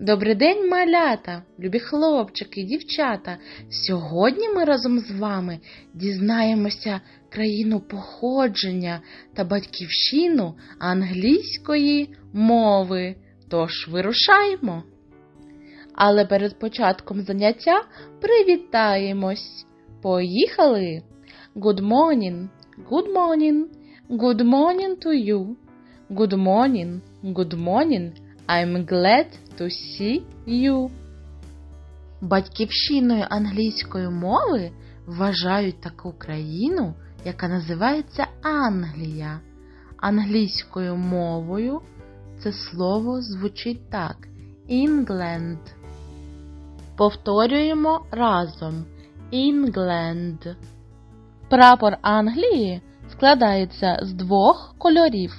Добрий день, малята, любі хлопчики, дівчата. Сьогодні ми разом з вами дізнаємося країну походження та батьківщину англійської мови. Тож вирушаємо. Але перед початком заняття привітаємось. Поїхали! Good morning, good morning, good morning to you. Good morning, good morning. I'm glad to see you. Батьківщиною англійської мови вважають таку країну, яка називається Англія. Англійською мовою це слово звучить так: England. Повторюємо разом England. Прапор Англії складається з двох кольорів.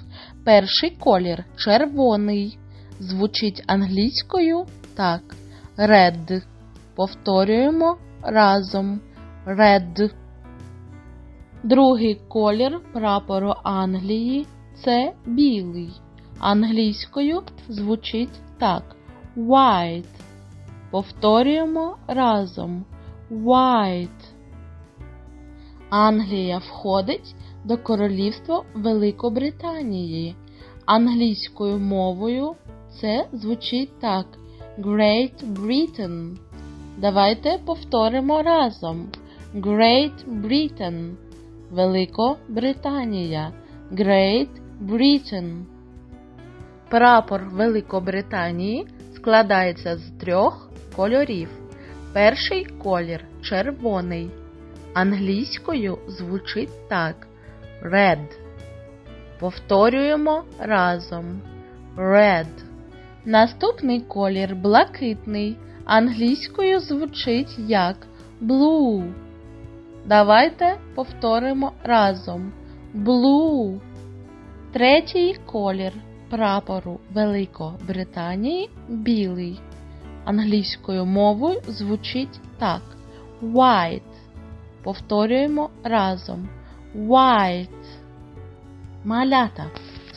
Перший колір червоний. Звучить англійською так. Red. Повторюємо разом. Red. Другий колір прапору Англії це білий. Англійською звучить так. White. Повторюємо разом. White. Англія входить до Королівства Великобританії. Англійською мовою це звучить так: Great Britain. Давайте повторимо разом. Great Britain. Великобританія. Great Britain. Прапор Великобританії складається з трьох кольорів. Перший колір червоний. Англійською звучить так: Red. Повторюємо разом. Red. Наступний колір блакитний. Англійською звучить як blue. Давайте повторимо разом. Blue. Третій колір прапору Великобританії білий. Англійською мовою звучить так: white. Повторюємо разом. White. Малята.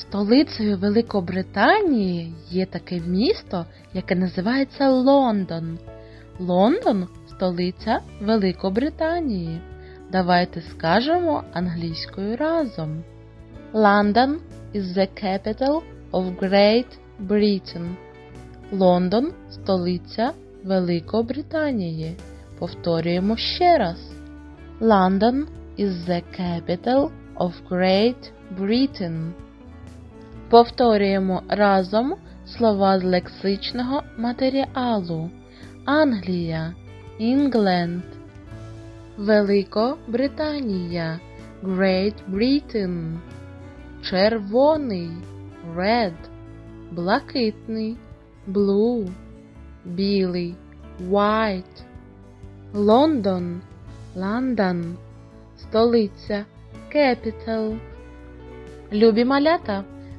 Столицею Великобританії є таке місто, яке називається Лондон. Лондон столиця Великобританії. Давайте скажемо англійською разом. London is the capital of Great Britain. Лондон столиця Великобританії. Повторюємо ще раз. London is the capital of Great Britain. Повторюємо разом слова з лексичного матеріалу. Англія, England, Великобританія, Great Britain, червоний, red, блакитний, blue, білий, white, Лондон, Лондон, столиця, capital. Любі малята,